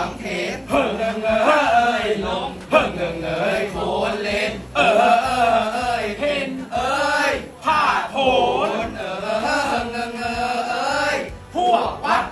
วงเทพเพิ่งเงเอ้ยลมเพิ่งเงเอ้ยโคนเล่นเอ้ยเห็นเอ้ยพาดโผนเอ้ยเงเอ้ยพวกวัด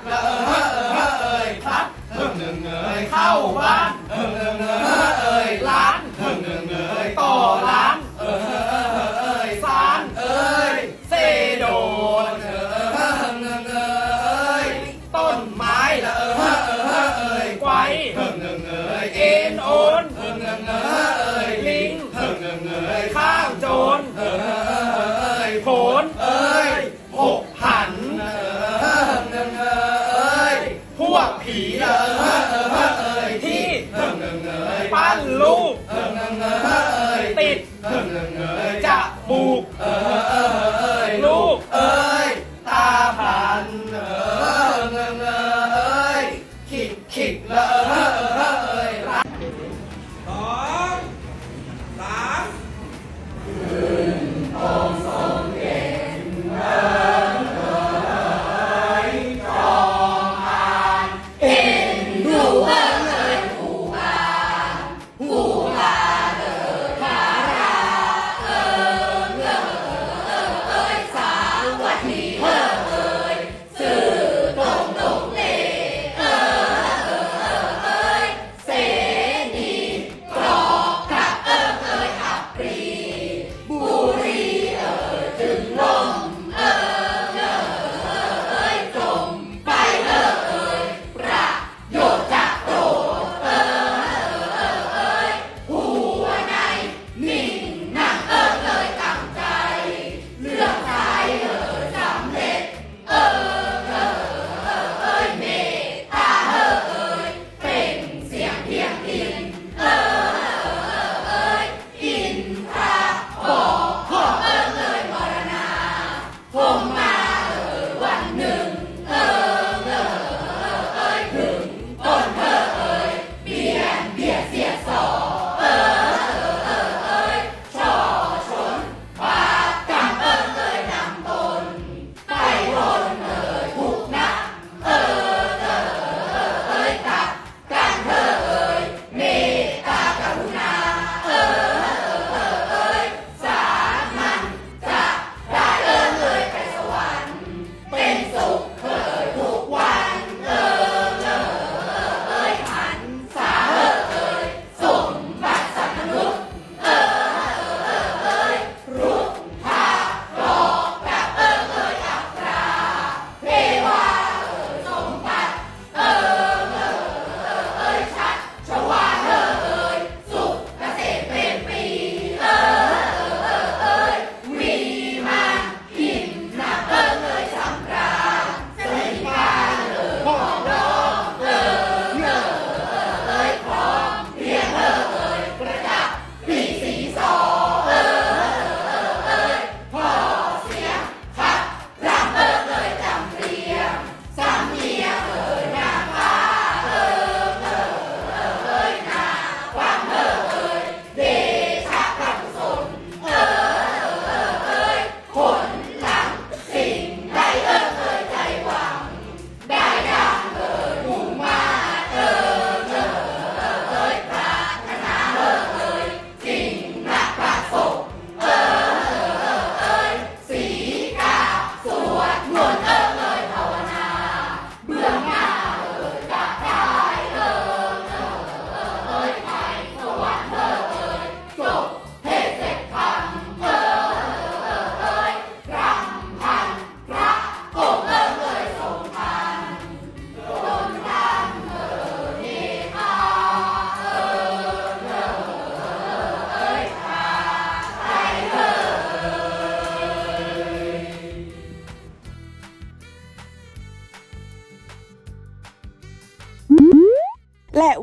Yeah.